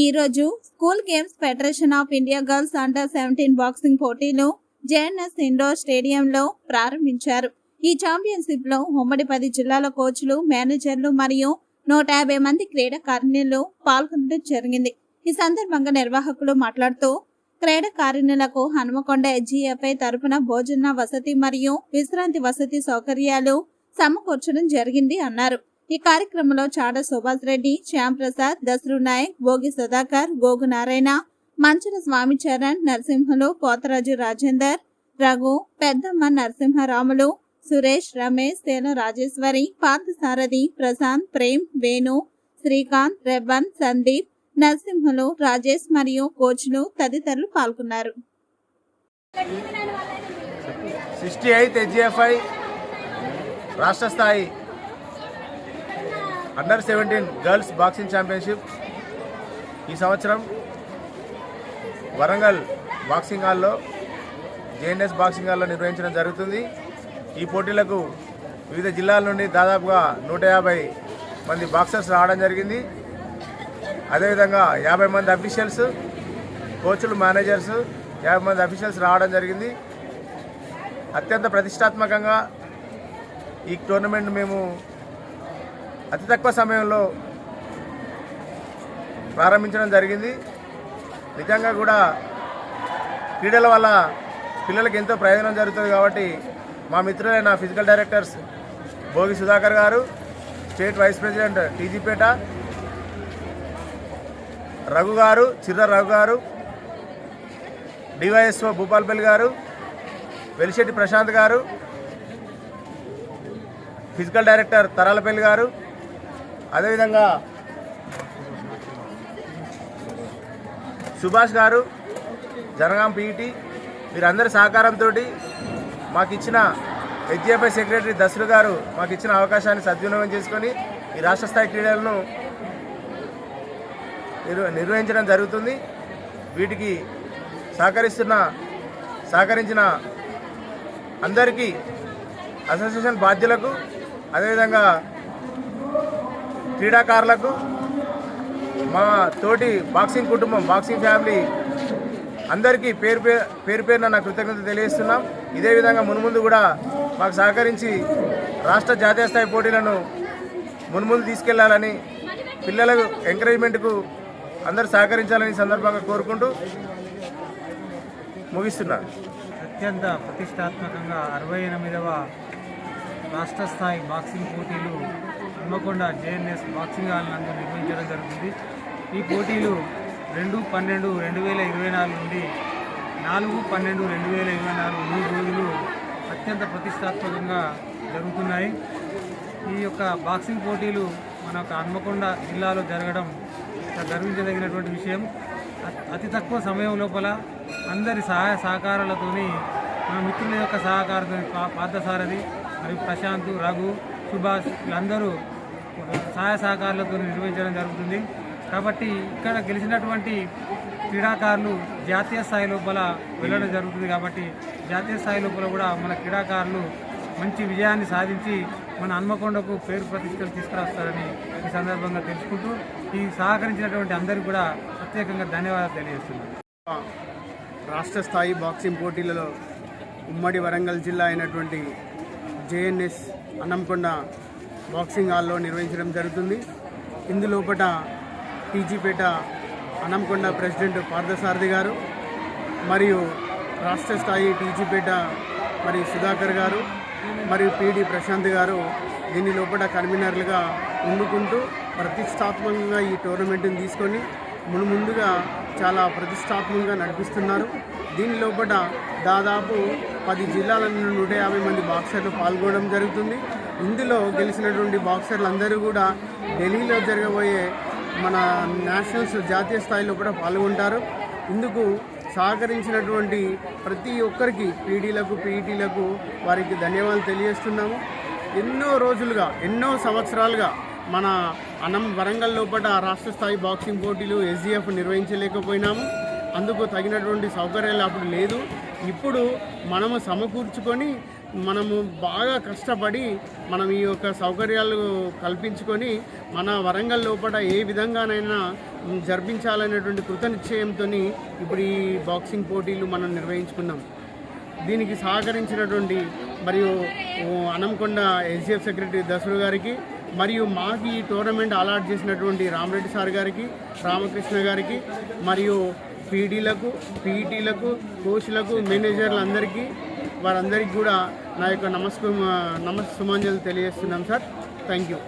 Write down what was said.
ఈరోజు school games federation of India girls under seventeen boxing పోటీలు JNS indoor స్టేడియంలో ప్రారంభించారు. ఈ ఛాంపియన్షిప్లో ఉమ్మడి పది జిల్లాల కోచ్లు మేనేజర్లు మరియు నూట యాభై మంది క్రీడాకారిణులు పాల్గొనడం జరిగింది. ఈ సందర్భంగా నిర్వాహకులు మాట్లాడుతూ క్రీడాకారిణులకు హనుమకొండ ఎస్జీఎఫ్ఐ తరపున భోజన వసతి మరియు విశ్రాంతి వసతి సౌకర్యాలు సమకూర్చడం జరిగింది అన్నారు. ఈ కార్యక్రమంలో చాడ సుభాష్ రెడ్డి శ్యామ్ ప్రసాద్ దసరు నాయక్ భోగి సుధాకర్ గోగు నారాయణ మంచుల స్వామి చరణ్ నరసింహులు పోతరాజు రాజేందర్ రఘు పెద్దమ్మ నరసింహరాములు సురేష్ రమేష్ తేన రాజేశ్వరి పార్థసారథి ప్రశాంత్ ప్రేమ్ వేణు శ్రీకాంత్ రెబన్ సందీప్ నరసింహులు రాజేష్ మరియు కోచ్లు తదితరులు పాల్గొన్నారు. సిక్స్టీ ఎయిత్ రాష్ట్ర స్థాయి. Under seventeen girls boxing championship ఈ సంవత్సరం వరంగల్ బాక్సింగ్ హాల్లో జేఎన్ఎస్ బాక్సింగ్ హాల్లో నిర్వహించడం జరుగుతుంది. ఈ పోటీలకు వివిధ జిల్లాల నుండి దాదాపుగా నూట యాభై మంది బాక్సర్స్ రావడం జరిగింది. అదేవిధంగా యాభై మంది అఫీషియల్స్ కోచ్లు మేనేజర్స్ యాభై మంది అఫీషియల్స్ రావడం జరిగింది. అత్యంత ప్రతిష్టాత్మకంగా ఈ టోర్నమెంట్ మేము అతి తక్కువ సమయంలో ప్రారంభించడం జరిగింది. నిజంగా కూడా క్రీడల వల్ల పిల్లలకి ఎంతో ప్రయోజనం జరుగుతుంది కాబట్టి మా మిత్రులైన physical directors Bhogi Sudhakar garu state vice president టీజీపేట Raghu garu Chirra Raghu గారు డివైఎస్ఓ భూపాల్పల్లి గారు వెలిశెట్టి ప్రశాంత్ గారు ఫిజికల్ డైరెక్టర్ తరాలపల్లి గారు అదేవిధంగా సుభాష్ గారు జనగాం పీఈటీ వీరందరి సహకారంతో మాకు ఇచ్చిన హెచ్జిఎఫ్ఐ సెక్రటరీ దశలు గారు మాకు ఇచ్చిన అవకాశాన్ని సద్వినియోగం చేసుకొని ఈ రాష్ట్ర స్థాయి క్రీడలను నిర్వహించడం జరుగుతుంది. వీటికి సహకరిస్తున్న సహకరించిన అందరికీ అసోసియేషన్ బాధ్యులకు అదేవిధంగా క్రీడాకారులకు మా తోటి బాక్సింగ్ కుటుంబం బాక్సింగ్ ఫ్యామిలీ అందరికీ పేరు పేరు పేరు పేరున నా కృతజ్ఞత తెలియజేస్తున్నాం. ఇదే విధంగా మున్ముందు కూడా మాకు సహకరించి రాష్ట్ర జాతీయ స్థాయి పోటీలను మున్ముందు తీసుకెళ్ళాలని పిల్లలకు ఎంకరేజ్మెంట్కు అందరూ సహకరించాలని సందర్భంగా కోరుకుంటూ ముగిస్తున్నాను అత్యంత ప్రతిష్టాత్మకంగా అరవై ఎనిమిదవ రాష్ట్ర స్థాయి బాక్సింగ్ పోటీలు హన్మకొండ జేఎన్ఎస్ బాక్సింగ్ హాల్ నందు నిర్వహించడం జరుగుతుంది. ఈ పోటీలు రెండు పన్నెండు రెండు వేల ఇరవై నాలుగు నుండి నాలుగు పన్నెండు రెండు వేల ఇరవై నాలుగు మూడు రోజులు అత్యంత ప్రతిష్టాత్మకంగా జరుగుతున్నాయి. ఈ యొక్క బాక్సింగ్ పోటీలు మన యొక్క హన్మకొండ జిల్లాలో జరగడం గర్వించదగినటువంటి విషయం. అతి- అతి తక్కువ సమయం లోపల అందరి సహాయ సహకారాలతోని మన మిత్రుల యొక్క సహకారంతో పా- పార్థసారథి మరియు ప్రశాంత్ రఘు సుభాష్ వీళ్ళందరూ సహాయ సహకారాలతో నిర్వహించడం జరుగుతుంది. కాబట్టి ఇక్కడ గెలిచినటువంటి క్రీడాకారులు జాతీయ స్థాయి లోపల వెళ్ళడం జరుగుతుంది కాబట్టి జాతీయ స్థాయి లోపల కూడా మన క్రీడాకారులు మంచి విజయాన్ని సాధించి మన హన్మకొండకు పేరు ప్రతిష్టలు తీసుకురాస్తారని ఈ సందర్భంగా తెలుసుకుంటూ ఈ సహకరించినటువంటి అందరికీ కూడా ప్రత్యేకంగా ధన్యవాదాలు తెలియజేస్తున్నాను. రాష్ట్ర స్థాయి బాక్సింగ్ పోటీలలో ఉమ్మడి వరంగల్ జిల్లా అయినటువంటి జేఎన్ఎస్ అన్నంకొండ బాక్సింగ్ హాల్లో నిర్వహించడం జరుగుతుంది. ఇందులోపట టీజీపేట అన్నంకొండ ప్రెసిడెంట్ పార్థసారథి గారు మరియు రాష్ట్ర స్థాయి టీజీపేట మరి సుధాకర్ గారు మరియు పీడి ప్రశాంత్ గారు దీని లోపల కన్వీనర్లుగా ఉండుకుంటూ ప్రతిష్టాత్మకంగా ఈ టోర్నమెంట్ని తీసుకొని మును ముందుగా చాలా ప్రతిష్టాత్మకంగా నడిపిస్తున్నారు. దీని లోపల దాదాపు పది జిల్లాల నుండి నూట యాభై మంది బాక్సర్లు పాల్గొనడం జరుగుతుంది. ఇందులో గెలిచినటువంటి బాక్సర్లు అందరూ కూడా ఢిల్లీలో జరగబోయే మన నేషనల్స్ జాతీయ స్థాయిలో కూడా పాల్గొంటారు. ఇందుకు సహకరించినటువంటి ప్రతి ఒక్కరికి పీడీలకు పీఈటీలకు వారికి ధన్యవాదాలు తెలియజేస్తున్నాము. ఎన్నో రోజులుగా ఎన్నో సంవత్సరాలుగా మన అన్నం వరంగల్ లోపల రాష్ట్ర స్థాయి బాక్సింగ్ పోటీలు ఎస్జిఎఫ్ నిర్వహించలేకపోయినాము. అందుకు తగినటువంటి సౌకర్యాలు అప్పుడు లేదు. ఇప్పుడు మనము సమకూర్చుకొని మనము బాగా కష్టపడి మనం ఈ యొక్క సౌకర్యాలు కల్పించుకొని మన వరంగల్ లోపల ఏ విధంగానైనా జరిపించాలనేటువంటి కృతనిశ్చయంతో ఇప్పుడు ఈ బాక్సింగ్ పోటీలు మనం నిర్వహించుకున్నాం. దీనికి సహకరించినటువంటి మరియు అనంకొండ ఎస్జిఎఫ్ సెక్రటరీ దసరు గారికి మరియు మాకు ఈ టోర్నమెంట్ అలాట్ చేసినటువంటి రామరెడ్డి సార్ గారికి రామకృష్ణ గారికి మరియు పీడీలకు పీఈటీలకు కోచ్లకు మేనేజర్లందరికీ వారందరికీ కూడా నా యొక్క నమస్క నమస్సుమాంజలు తెలియజేస్తున్నాం సార్. Thank you.